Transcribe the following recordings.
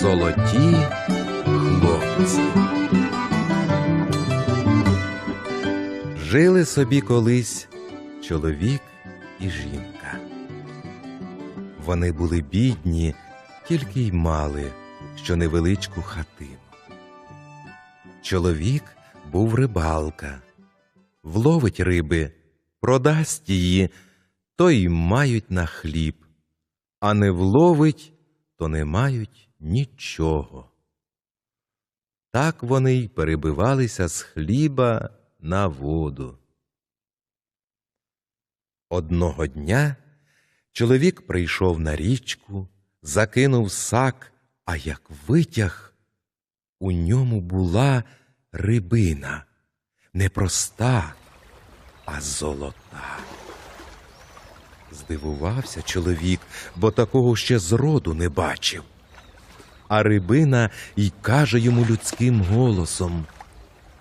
Золоті хлопці. Жили собі колись чоловік і жінка. Вони були бідні, тільки й мали що невеличку хатину. Чоловік був рибалка, вловить риби, продасть її, то й мають на хліб, а не вловить, то не мають нічого. Так вони й перебивалися з хліба на воду. Одного дня чоловік прийшов на річку, закинув сак, а як витяг, у ньому була рибина, не проста, а золота. Здивувався чоловік, бо такого ще зроду не бачив. А рибина й каже йому людським голосом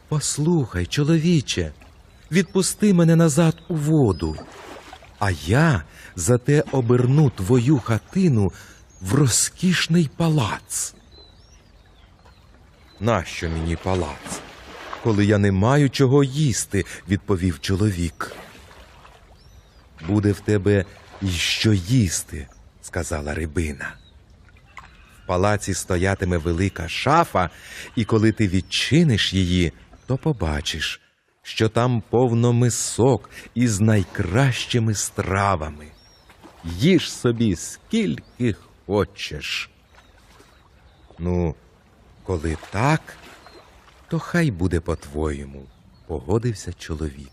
Послухай, чоловіче, відпусти мене назад у воду, а я зате оберну твою хатину в розкішний палац. Нащо мені палац? Коли я не маю чого їсти, відповів чоловік. Буде в тебе й що їсти, сказала рибина. Палаці стоятиме велика шафа, і коли ти відчиниш її, то побачиш, що там повно мисок із найкращими стравами. Їж собі скільки хочеш. Ну, коли так, то хай буде по-твоєму, погодився чоловік.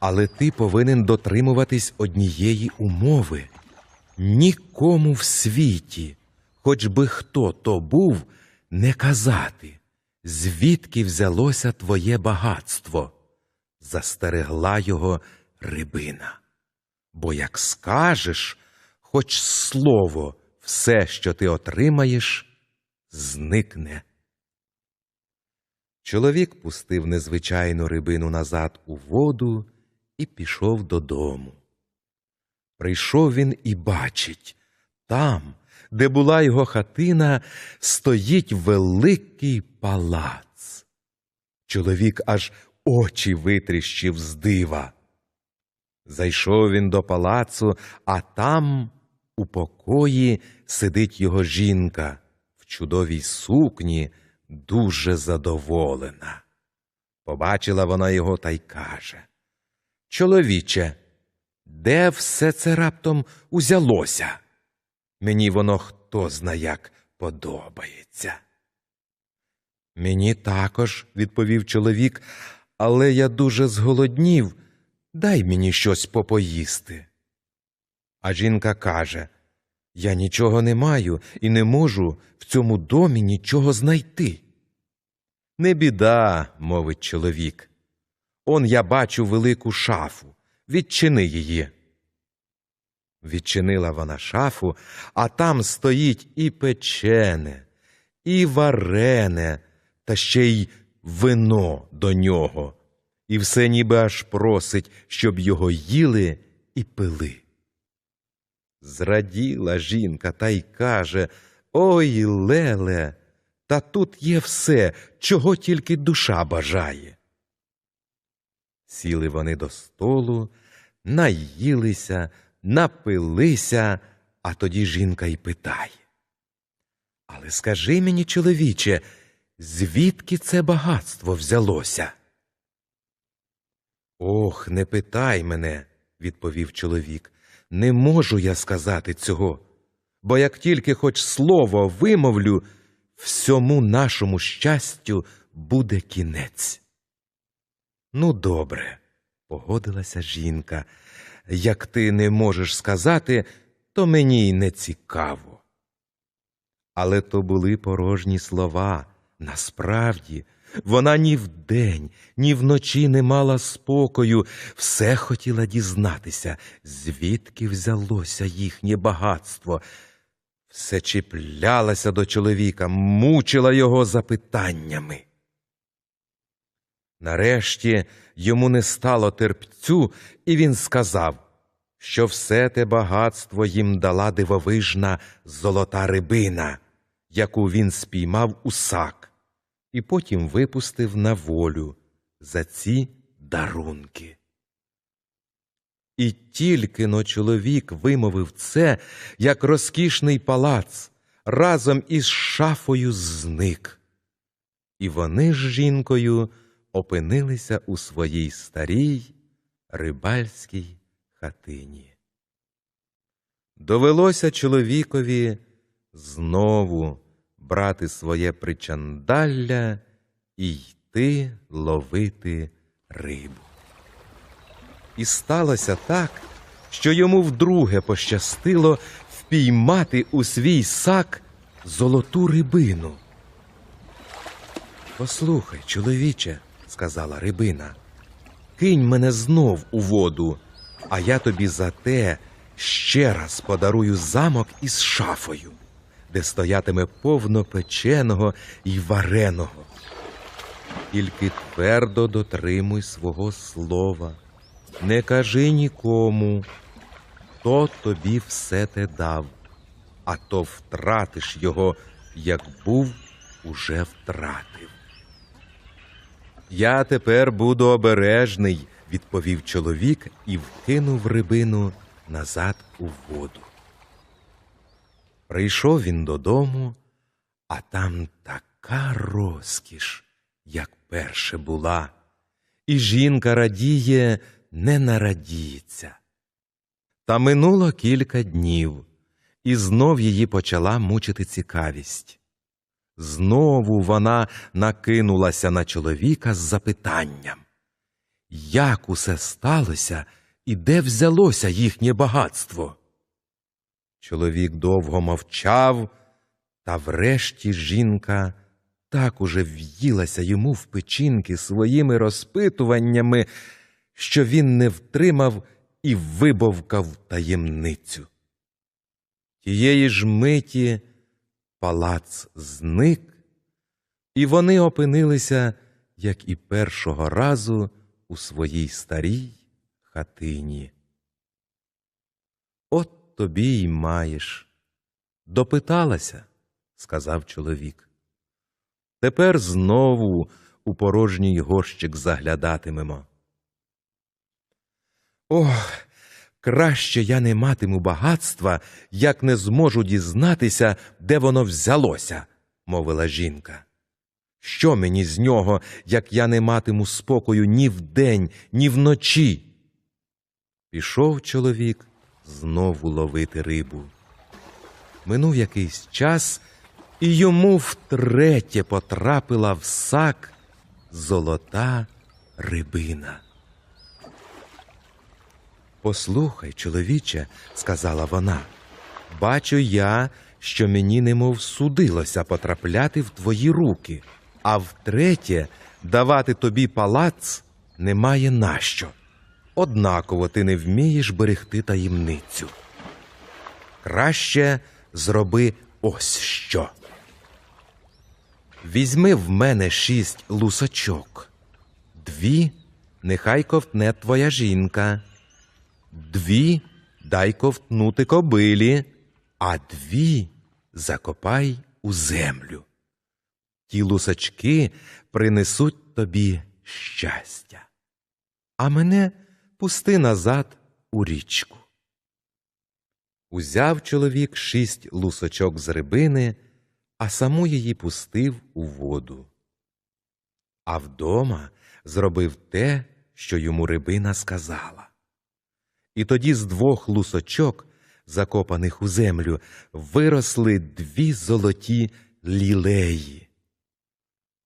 Але ти повинен дотримуватись однієї умови нікому в світі, хоч би хто то був, не казати, звідки взялося твоє багатство, застерегла його рибина. Бо як скажеш, хоч слово, все, що ти отримаєш, зникне. Чоловік пустив незвичайну рибину назад у воду і пішов додому. Прийшов він і бачить там, де була його хатина, стоїть великий палац. Чоловік аж очі витріщив з дива. Зайшов він до палацу, а там у покої сидить його жінка в чудовій сукні, дуже задоволена. Побачила вона його та й каже Чоловіче, де все це раптом узялося? Мені воно хто зна як подобається. Мені також, відповів чоловік, але я дуже зголоднів. Дай мені щось попоїсти. А жінка каже Я нічого не маю і не можу в цьому домі нічого знайти. Не біда, мовить чоловік. Он я бачу велику шафу. Відчини її. Відчинила вона шафу, а там стоїть і печене, і варене, та ще й вино до нього, і все ніби аж просить, щоб його їли і пили. Зраділа жінка та й каже Ой, Леле, та тут є все, чого тільки душа бажає. Сіли вони до столу, наїлися, напилися, а тоді жінка й питає. Але скажи мені, чоловіче, звідки це багатство взялося? Ох, не питай мене, відповів чоловік. Не можу я сказати цього, бо як тільки хоч слово вимовлю, всьому нашому щастю буде кінець. Ну, добре, погодилася жінка. Як ти не можеш сказати, то мені й не цікаво. Але то були порожні слова. Насправді, вона ні вдень, ні вночі не мала спокою, все хотіла дізнатися, звідки взялося їхнє багатство. Все чіплялася до чоловіка, мучила його запитаннями. Нарешті йому не стало терпцю, і він сказав, що все те багатство їм дала дивовижна золота рибина, яку він спіймав у сак, і потім випустив на волю за ці дарунки. І тільки но чоловік вимовив це, як розкішний палац, разом із шафою зник. І вони з жінкою опинилися у своїй старій рибальській хатині. Довелося чоловікові знову брати своє причандалля і йти ловити рибу. І сталося так, що йому вдруге пощастило впіймати у свій сак золоту рибину. Послухай, чоловіче, сказала рибина, кинь мене знов у воду, а я тобі за те ще раз подарую замок із шафою, де стоятиме повно печеного і вареного. Тільки твердо дотримуй свого слова, не кажи нікому, хто тобі все те дав, а то втратиш його, як був, уже втратив. Я тепер буду обережний, відповів чоловік і вкинув рибину назад у воду. Прийшов він додому, а там така розкіш, як перше була, і жінка радіє, не нарадіється. Та минуло кілька днів, і знов її почала мучити цікавість. Знову вона накинулася на чоловіка з запитанням, як усе сталося і де взялося їхнє багатство? Чоловік довго мовчав, та врешті жінка так уже в'їлася йому в печінки своїми розпитуваннями, що він не втримав і вибовкав таємницю. Тієї ж миті палац зник, і вони опинилися, як і першого разу, у своїй старій хатині. От тобі й маєш. Допиталася, сказав чоловік. Тепер знову у порожній горщик заглядатимемо. Ох, краще я не матиму багатства, як не зможу дізнатися, де воно взялося, мовила жінка. Що мені з нього, як я не матиму спокою ні вдень, ні вночі? Пішов чоловік знову ловити рибу. Минув якийсь час, і йому втретє потрапила в сак золота рибина. Послухай, чоловіче, сказала вона, бачу я, що мені немов судилося потрапляти в твої руки, а втретє, давати тобі палац немає нащо. Однаково ти не вмієш берегти таємницю. Краще зроби ось що. Візьми в мене шість лусочок, дві нехай ковтне твоя жінка, дві дай ковтнути кобилі, а дві закопай у землю. Ті лусочки принесуть тобі щастя, а мене пусти назад у річку. Узяв чоловік шість лусочок з рибини, а саму її пустив у воду. А вдома зробив те, що йому рибина сказала. І тоді з двох лусочок, закопаних у землю, виросли дві золоті лілеї.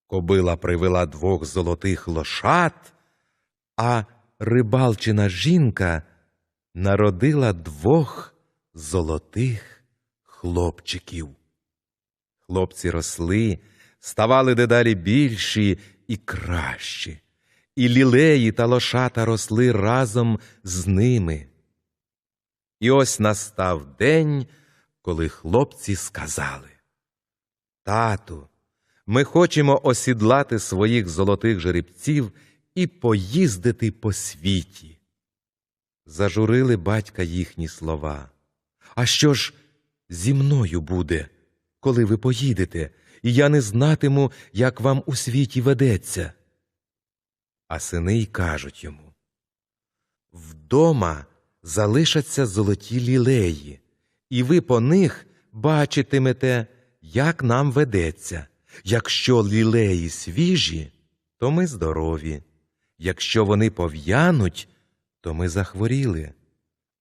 Кобила привела двох золотих лошад, а рибалчина жінка народила двох золотих хлопчиків. Хлопці росли, ставали дедалі більші і кращі, і лілеї та лошата росли разом з ними. І ось настав день, коли хлопці сказали Тату, ми хочемо осідлати своїх золотих жеребців і поїздити по світі. Зажурили батька їхні слова. А що ж зі мною буде, коли ви поїдете, і я не знатиму, як вам у світі ведеться. А сини й кажуть йому Вдома залишаться золоті лілеї, і ви по них бачитимете, як нам ведеться. Якщо лілеї свіжі, то ми здорові. Якщо вони пов'януть, то ми захворіли.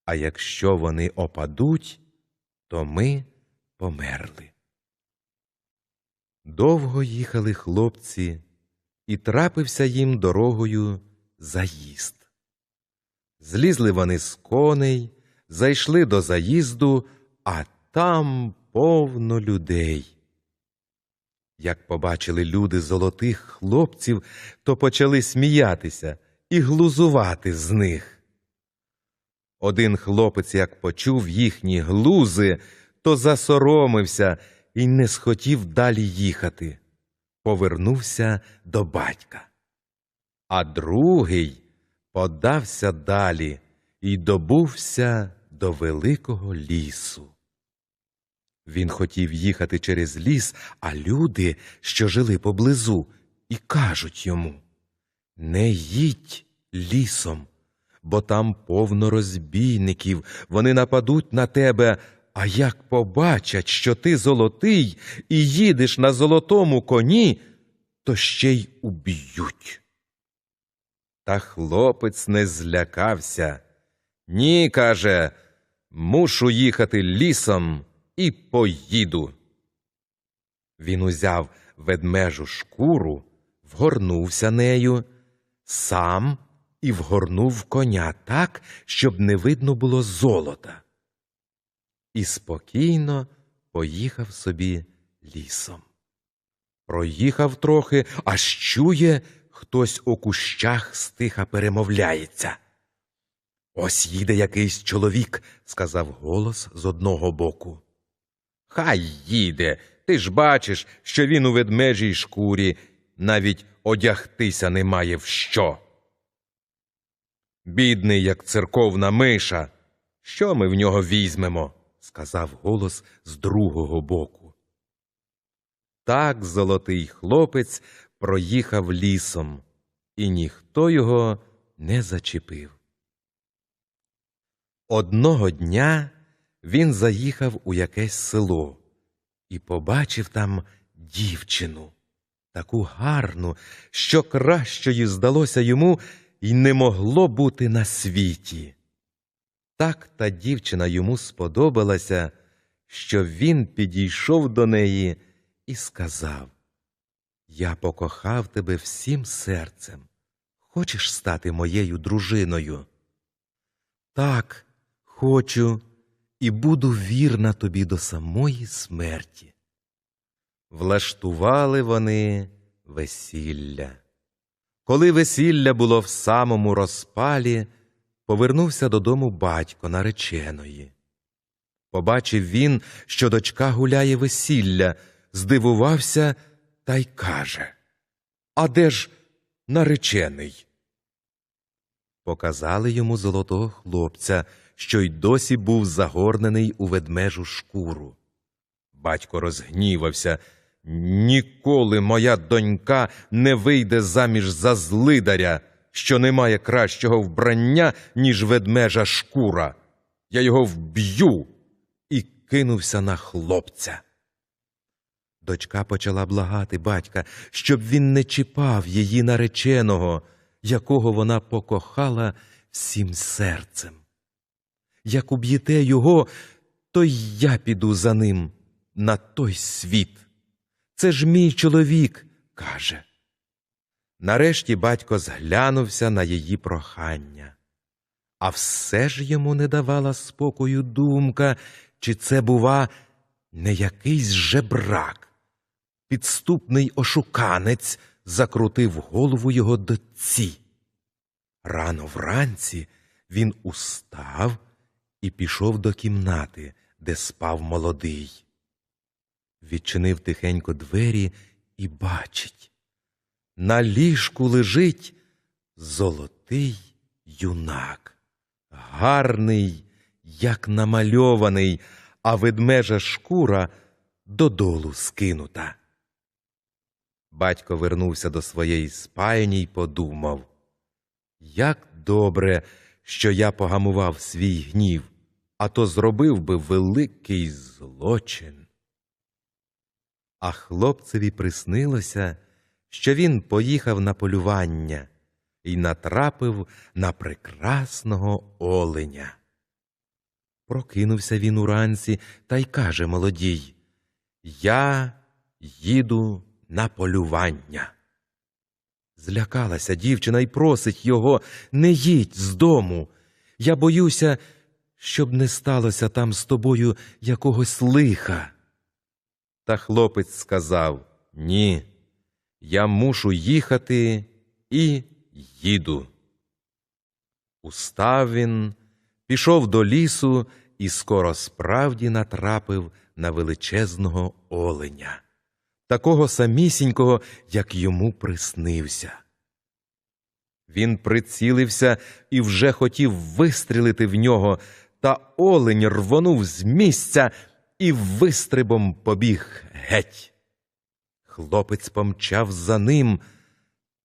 А якщо вони опадуть, то ми померли. Довго їхали хлопці, і трапився їм дорогою заїзд. Злізли вони з коней, зайшли до заїзду, а там повно людей. Як побачили люди золотих хлопців, то почали сміятися і глузувати з них. Один хлопець, як почув їхні глузи, то засоромився і не схотів далі їхати. Повернувся до батька. А другий подався далі і добувся до великого лісу. Він хотів їхати через ліс, а люди, що жили поблизу, і кажуть йому Не їдь лісом, бо там повно розбійників, вони нападуть на тебе, а як побачать, що ти золотий і їдеш на золотому коні, то ще й уб'ють. Та хлопець не злякався. Ні, каже, мушу їхати лісом і поїду. Він узяв ведмежу шкуру, вгорнувся нею, сам і вгорнув коня так, щоб не видно було золота. І спокійно поїхав собі лісом. Проїхав трохи, аж чує, хтось у кущах стиха перемовляється. Ось їде якийсь чоловік, сказав голос з одного боку. Хай їде. Ти ж бачиш, що він у ведмежій шкурі, навіть одягтися немає в що. Бідний, як церковна миша. Що ми в нього візьмемо? Сказав голос з другого боку. Так золотий хлопець проїхав лісом, і ніхто його не зачепив. Одного дня він заїхав у якесь село і побачив там дівчину, таку гарну, що кращої здалося йому й не могло бути на світі. Так та дівчина йому сподобалася, що він підійшов до неї і сказав Я покохав тебе всім серцем. Хочеш стати моєю дружиною? Так, хочу, і буду вірна тобі до самої смерті. Влаштували вони весілля. Коли весілля було в самому розпалі, повернувся додому батько нареченої. Побачив він, що дочка гуляє весілля, здивувався та й каже А де ж наречений? Показали йому золотого хлопця, що й досі був загорнений у ведмежу шкуру. Батько розгнівався. Ніколи моя донька не вийде заміж за злидаря, що не має кращого вбрання, ніж ведмежа шкура. Я його вб'ю і кинувся на хлопця. Дочка почала благати батька, щоб він не чіпав її нареченого, якого вона покохала всім серцем. Як уб'єте його, то й я піду за ним на той світ. Це ж мій чоловік, каже. Нарешті батько зглянувся на її прохання, а все ж йому не давала спокою думка, чи це, бува, не якийсь жебрак. Підступний ошуканець закрутив голову його дочці. Рано вранці він устав і пішов до кімнати, де спав молодий. Відчинив тихенько двері і бачить. На ліжку лежить золотий юнак, гарний, як намальований, а ведмежа шкура додолу скинута. Батько вернувся до своєї спальні й подумав, як добре, що я погамував свій гнів, а то зробив би великий злочин. А хлопцеві приснилося, що він поїхав на полювання і натрапив на прекрасного оленя. Прокинувся він уранці та й каже молодій Я їду на полювання. Злякалася дівчина й просить його не їдь з дому. Я боюся, щоб не сталося там з тобою якогось лиха. Та хлопець сказав Ні, я мушу їхати і їду. Устав він, пішов до лісу і скоро справді натрапив на величезного оленя, такого самісінького, як йому приснився. Він прицілився і вже хотів вистрілити в нього, та олень рвонув з місця і вистрибом побіг геть. Хлопець помчав за ним.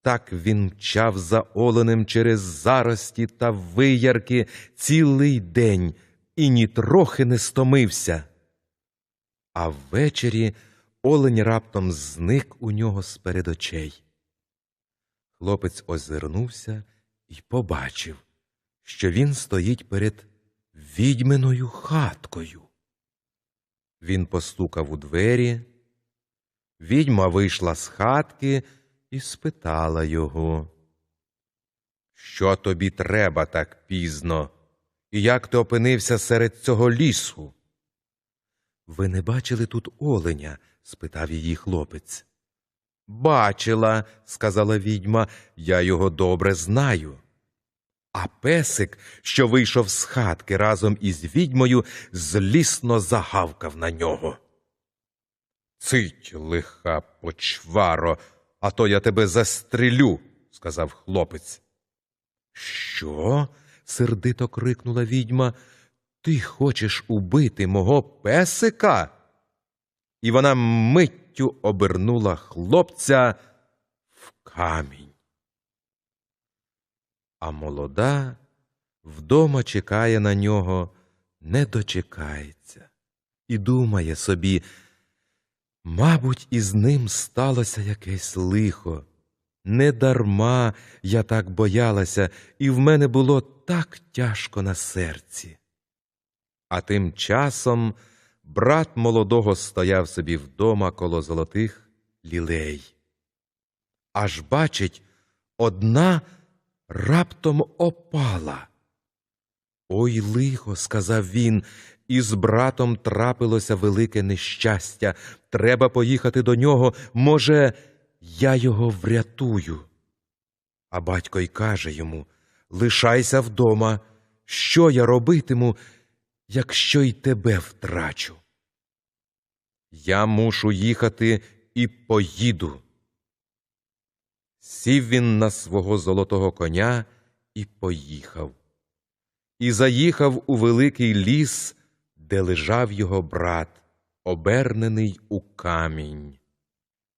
Так він мчав за оленем через зарості та виярки цілий день і нітрохи не стомився. А ввечері олень раптом зник у нього з перед очей. Хлопець озирнувся і побачив, що він стоїть перед відьминою хаткою. Він постукав у двері. Відьма вийшла з хатки і спитала його. Що тобі треба так пізно? І як ти опинився серед цього лісу? Ви не бачили тут оленя? спитав її хлопець. Бачила, сказала відьма, я його добре знаю. А песик, що вийшов з хатки разом із відьмою, злісно загавкав на нього. Цить, лиха почваро, а то я тебе застрелю, сказав хлопець. Що? сердито крикнула відьма. Ти хочеш убити мого песика? І вона миттю обернула хлопця в камінь. А молода вдома чекає на нього, не дочекається, і думає собі, мабуть, із ним сталося якесь лихо. Недарма я так боялася, і в мене було так тяжко на серці. А тим часом брат молодого стояв собі вдома коло золотих лілей. Аж бачить, одна раптом опала. Ой, лихо, сказав він, із братом трапилося велике нещастя. Треба поїхати до нього, може, я його врятую. А батько й каже йому Лишайся вдома. Що я робитиму, якщо й тебе втрачу? Я мушу їхати і поїду. Сів він на свого золотого коня і поїхав. І заїхав у великий ліс, де лежав його брат, обернений у камінь.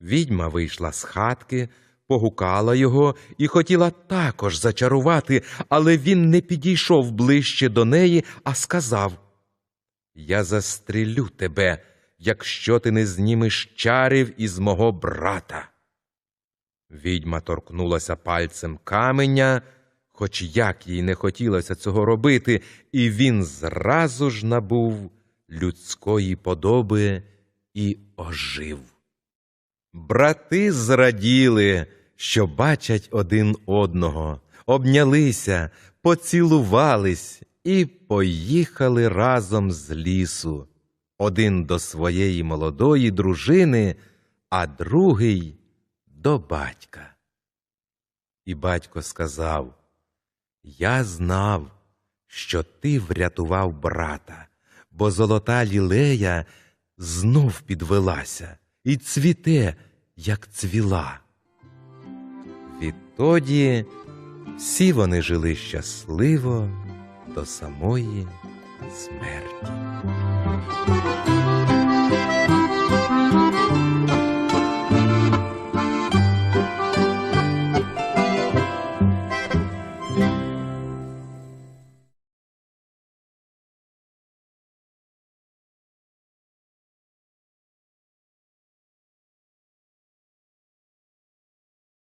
Відьма вийшла з хатки, погукала його і хотіла також зачарувати, але він не підійшов ближче до неї, а сказав Я застрілю тебе, якщо ти не знімеш чарів із мого брата. Відьма торкнулася пальцем каменя, хоч як їй не хотілося цього робити, і він зразу ж набув людської подоби і ожив. Брати зраділи, що бачать один одного, обнялися, поцілувались і поїхали разом з лісу, один до своєї молодої дружини, а другий до батька. І батько сказав Я знав, що ти врятував брата, бо золота лілея знов підвелася і цвіте, як цвіла. Відтоді всі вони жили щасливо до самої смерті.